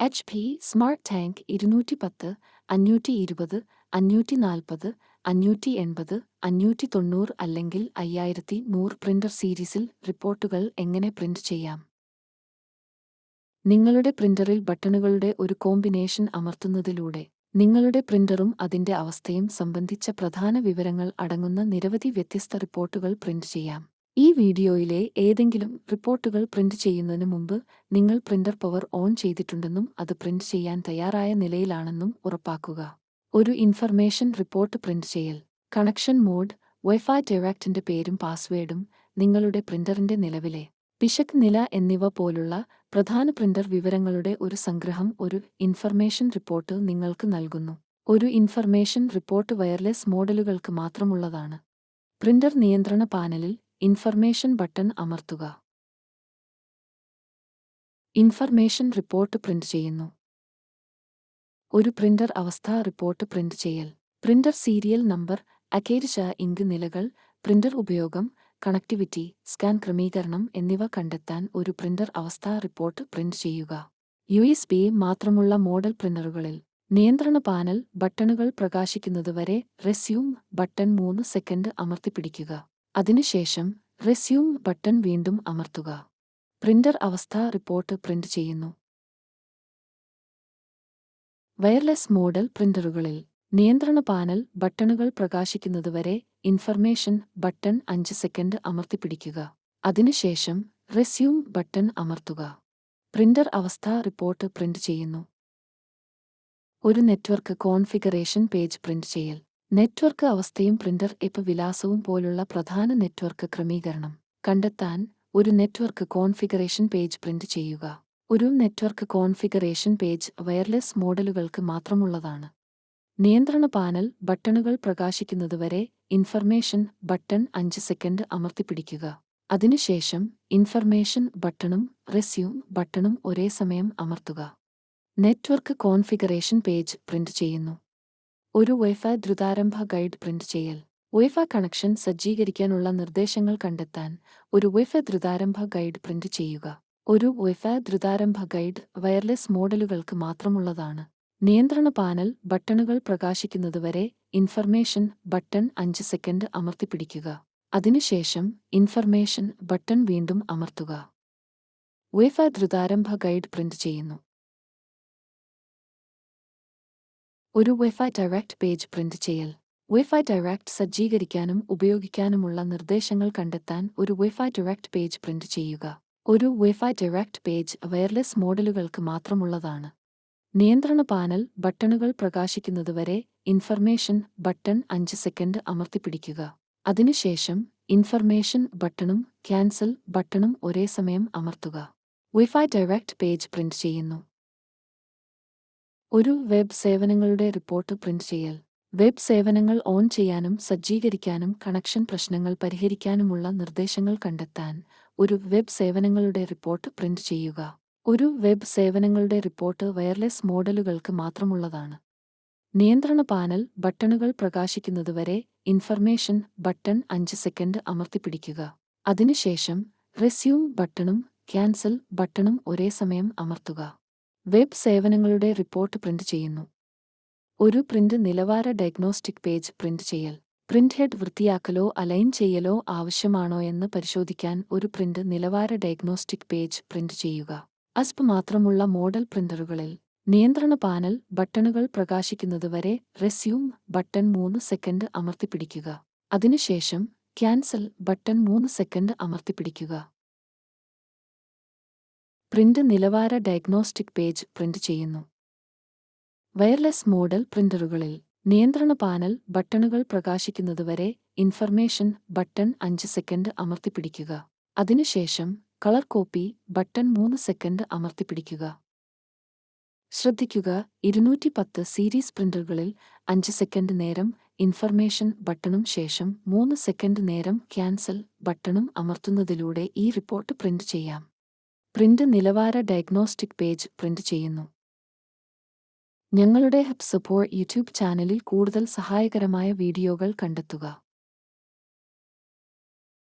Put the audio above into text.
H P smart tank ഇരുന്നൂറ്റി പത്ത് അഞ്ഞൂറ്റി ഇരുപത് അഞ്ഞൂറ്റി നാൽപ്പത് അഞ്ഞൂറ്റി എൺപത് അഞ്ഞൂറ്റി തൊണ്ണൂറ് അല്ലെങ്കിൽ അയ്യായിരത്തി നൂറ് പ്രിന്റർ സീരീസിൽ റിപ്പോർട്ടുകൾ എങ്ങനെ പ്രിന്റ് ചെയ്യാം? നിങ്ങളുടെ പ്രിന്ററിൽ ബട്ടണുകളുടെ ഒരു കോമ്പിനേഷൻ അമർത്തുന്നതിലൂടെ നിങ്ങളുടെ പ്രിന്ററും അതിന്റെ അവസ്ഥയും സംബന്ധിച്ച പ്രധാന വിവരങ്ങൾ അടങ്ങുന്ന നിരവധി വ്യത്യസ്ത റിപ്പോർട്ടുകൾ പ്രിന്റ് ചെയ്യാം. ഈ വീഡിയോയിലെ ഏതെങ്കിലും റിപ്പോർട്ടുകൾ പ്രിന്റ് ചെയ്യുന്നതിന് മുമ്പ് നിങ്ങൾ പ്രിന്റർ പവർ ഓൺ ചെയ്തിട്ടുണ്ടെന്നും അത് പ്രിന്റ് ചെയ്യാൻ തയ്യാറായ നിലയിലാണെന്നും ഉറപ്പാക്കുക. ഒരു ഇൻഫർമേഷൻ റിപ്പോർട്ട് പ്രിന്റ് ചെയ്യൽ. കണക്ഷൻ മോഡ് വൈഫൈ ഡയറക്റ്റിന്റെ പേരും പാസ്വേഡും നിങ്ങളുടെ പ്രിന്ററിന്റെ നിലവിലെ പിശക് നില എന്നിവ പോലുള്ള പ്രധാന പ്രിന്റർ വിവരങ്ങളുടെ ഒരു സംഗ്രഹം ഒരു ഇൻഫർമേഷൻ റിപ്പോർട്ട് നിങ്ങൾക്ക് നൽകുന്നു. ഒരു ഇൻഫർമേഷൻ റിപ്പോർട്ട് വയർലെസ് മോഡലുകൾക്ക് മാത്രമുള്ളതാണ്. പ്രിന്റർ നിയന്ത്രണ പാനലിൽ ഇൻഫർമേഷൻ ബട്ടൺ അമർത്തുക. ഇൻഫർമേഷൻ റിപ്പോർട്ട് പ്രിന്റ് ചെയ്യുന്നു. ഒരു പ്രിന്റർ അവസ്ഥാ റിപ്പോർട്ട് പ്രിന്റ് ചെയ്യൽ. പ്രിന്റർ സീരിയൽ നമ്പർ അകേരിച്ച ഇങ്ക് നിലകൾ പ്രിന്റർ ഉപയോഗം കണക്ടിവിറ്റി സ്കാൻ ക്രമീകരണം എന്നിവ കണ്ടെത്താൻ ഒരു പ്രിന്റർ അവസ്ഥാ റിപ്പോർട്ട് പ്രിന്റ് ചെയ്യുക. യു എസ് ബി മാത്രമുള്ള മോഡൽ പ്രിന്ററുകളിൽ നിയന്ത്രണ പാനൽ ബട്ടണുകൾ പ്രകാശിക്കുന്നതുവരെ റെസ്യൂം ബട്ടൺ മൂന്ന് സെക്കൻഡ് അമർത്തിപ്പിടിക്കുക. അതിനുശേഷം റെസ്യൂം ബട്ടൺ വീണ്ടും അമർത്തുക. പ്രിന്റർ അവസ്ഥ റിപ്പോർട്ട് പ്രിന്റ് ചെയ്യുന്നു. വയർലെസ് മോഡൽ പ്രിന്ററുകളിൽ നിയന്ത്രണ പാനൽ ബട്ടണുകൾ പ്രകാശിക്കുന്നതുവരെ ഇൻഫർമേഷൻ ബട്ടൺ അഞ്ച് സെക്കൻഡ് അമർത്തിപ്പിടിക്കുക. അതിനുശേഷം റെസ്യൂം ബട്ടൺ അമർത്തുക. പ്രിന്റർ അവസ്ഥ റിപ്പോർട്ട് പ്രിന്റ് ചെയ്യുന്നു. ഒരു നെറ്റ്വർക്ക് കോൺഫിഗറേഷൻ പേജ് പ്രിന്റ് ചെയ്യൽ. നെറ്റ്വർക്ക് അവസ്ഥയും പ്രിന്റർ എപ്പ് വിലാസവും പോലുള്ള പ്രധാന നെറ്റ്വർക്ക് ക്രമീകരണം. കണ്ടെത്താൻ ഒരു നെറ്റ്വർക്ക് കോൺഫിഗറേഷൻ പേജ് പ്രിന്റ് ചെയ്യുക. ഒരു നെറ്റ്വർക്ക് കോൺഫിഗറേഷൻ പേജ് വയർലെസ് മോഡലുകൾക്ക് മാത്രമുള്ളതാണ്. നിയന്ത്രണ പാനൽ ബട്ടണുകൾ പ്രകാശിക്കുന്നതുവരെ ഇൻഫർമേഷൻ ബട്ടൺ അഞ്ച് സെക്കൻഡ് അമർത്തിപ്പിടിക്കുക. അതിനുശേഷം ഇൻഫർമേഷൻ ബട്ടണും റെസ്യൂം ബട്ടണും ഒരേ സമയം അമർത്തുക. നെറ്റ്വർക്ക് കോൺഫിഗറേഷൻ പേജ് പ്രിന്റ് ചെയ്യുന്നു. ഒരു വൈഫൈ ദ്രുതാരംഭ ഗൈഡ് പ്രിന്റ് ചെയ്യൽ. വൈഫൈ കണക്ഷൻ സജ്ജീകരിക്കാനുള്ള നിർദ്ദേശങ്ങൾ കണ്ടെത്താൻ ഒരു വൈഫൈ ദ്രുതാരംഭ ഗൈഡ് പ്രിന്റ് ചെയ്യുക. ഒരു വൈഫൈ ദ്രുതാരംഭ ഗൈഡ് വയർലെസ് മോഡലുകൾക്ക് മാത്രമുള്ളതാണ്. നിയന്ത്രണ പാനൽ ബട്ടണുകൾ പ്രകാശിക്കുന്നതുവരെ ഇൻഫർമേഷൻ ബട്ടൺ അഞ്ച് സെക്കൻഡ് അമർത്തിപ്പിടിക്കുക. അതിനുശേഷം ഇൻഫർമേഷൻ ബട്ടൺ വീണ്ടും അമർത്തുക. വൈഫൈ ദ്രുതാരംഭ ഗൈഡ് പ്രിന്റ് ചെയ്യുന്നു. ഒരു വൈഫൈ ഡയറക്റ്റ് പേജ് പ്രിന്റ് ചെയ്യൽ. വൈഫൈ ഡയറക്റ്റ് സജ്ജീകരിക്കാനും ഉപയോഗിക്കാനുമുള്ള നിർദ്ദേശങ്ങൾ കണ്ടെത്താൻ ഒരു വൈഫൈ ഡയറക്റ്റ് പേജ് പ്രിന്റ് ചെയ്യുക. ഒരു വൈഫൈ ഡയറക്റ്റ് പേജ് വയർലെസ് മോഡലുകൾക്ക് മാത്രമുള്ളതാണ്. നിയന്ത്രണ പാനൽ ബട്ടണുകൾ പ്രകാശിക്കുന്നതുവരെ ഇൻഫർമേഷൻ ബട്ടൺ അഞ്ച് സെക്കൻഡ് അമർത്തിപ്പിടിക്കുക. അതിനുശേഷം ഇൻഫർമേഷൻ ബട്ടണും ക്യാൻസൽ ബട്ടണും ഒരേ സമയം അമർത്തുക. വൈഫൈ ഡയറക്റ്റ് പേജ് പ്രിന്റ് ചെയ്യുന്നു. ഒരു വെബ് സേവനങ്ങളുടെ റിപ്പോർട്ട് പ്രിന്റ് ചെയ്യൽ. വെബ് സേവനങ്ങൾ ഓൺ ചെയ്യാനും സജ്ജീകരിക്കാനും കണക്ഷൻ പ്രശ്നങ്ങൾ പരിഹരിക്കാനുമുള്ള നിർദ്ദേശങ്ങൾ കണ്ടെത്താൻ ഒരു വെബ് സേവനങ്ങളുടെ റിപ്പോർട്ട് പ്രിന്റ് ചെയ്യുക. ഒരു വെബ് സേവനങ്ങളുടെ റിപ്പോർട്ട് വയർലെസ് മോഡലുകൾക്ക് മാത്രമുള്ളതാണ്. നിയന്ത്രണ പാനൽ ബട്ടണുകൾ പ്രകാശിക്കുന്നതുവരെ ഇൻഫർമേഷൻ ബട്ടൺ അഞ്ച് സെക്കൻഡ് അമർത്തിപ്പിടിക്കുക. അതിനുശേഷം റെസ്യൂം ബട്ടണും ക്യാൻസൽ ബട്ടണും ഒരേ സമയം അമർത്തുക. വെബ് സേവനങ്ങളുടെ റിപ്പോർട്ട് പ്രിന്റ് ചെയ്യുന്നു. ഒരു പ്രിന്റ് നിലവാര ഡയഗ്നോസ്റ്റിക് പേജ് പ്രിന്റ് ചെയ്യൽ. പ്രിന്റ് ഹെഡ് വൃത്തിയാക്കലോ അലൈൻ ചെയ്യലോ ആവശ്യമാണോ എന്ന് പരിശോധിക്കാൻ ഒരു പ്രിന്റ് നിലവാര ഡയഗ്നോസ്റ്റിക് പേജ് പ്രിന്റ് ചെയ്യുക. അസ്പ് മാത്രമുള്ള മോഡൽ പ്രിന്ററുകളിൽ നിയന്ത്രണ പാനൽ ബട്ടണുകൾ പ്രകാശിക്കുന്നതുവരെ റെസ്യൂം ബട്ടൺ മൂന്ന് സെക്കൻഡ് അമർത്തിപ്പിടിക്കുക. അതിനുശേഷം ക്യാൻസൽ ബട്ടൺ മൂന്ന് സെക്കൻഡ് അമർത്തിപ്പിടിക്കുക. പ്രിന്റ് നിലവാര ഡയഗ്നോസ്റ്റിക് പേജ് പ്രിന്റ് ചെയ്യുന്നു. വയർലെസ് മോഡൽ പ്രിന്ററുകളിൽ നിയന്ത്രണ പാനൽ ബട്ടണുകൾ പ്രകാശിക്കുന്നതുവരെ ഇൻഫർമേഷൻ ബട്ടൺ അഞ്ച് സെക്കൻഡ് അമർത്തിപ്പിടിക്കുക. അതിനുശേഷം കളർ കോപ്പി ബട്ടൺ മൂന്ന് സെക്കൻഡ് അമർത്തിപ്പിടിക്കുക. ശ്രദ്ധിക്കുക ഇരുന്നൂറ്റി പത്ത് സീരീസ് പ്രിന്ററുകളിൽ അഞ്ച് സെക്കൻഡ് നേരം ഇൻഫർമേഷൻ ബട്ടണും ശേഷം മൂന്ന് സെക്കൻഡ് നേരം ക്യാൻസൽ ബട്ടണും അമർത്തുന്നതിലൂടെ ഈ റിപ്പോർട്ട് പ്രിന്റ് ചെയ്യാം. പ്രിന്റ് നിലവാര ഡയഗ്നോസ്റ്റിക് പേജ് പ്രിന്റ് ചെയ്യുന്നു. ഞങ്ങളുടെ ഹെപ് സപ്പോർട്ട് യൂട്യൂബ് ചാനലിൽ കൂടുതൽ സഹായകരമായ വീഡിയോകൾ കണ്ടെത്തുക.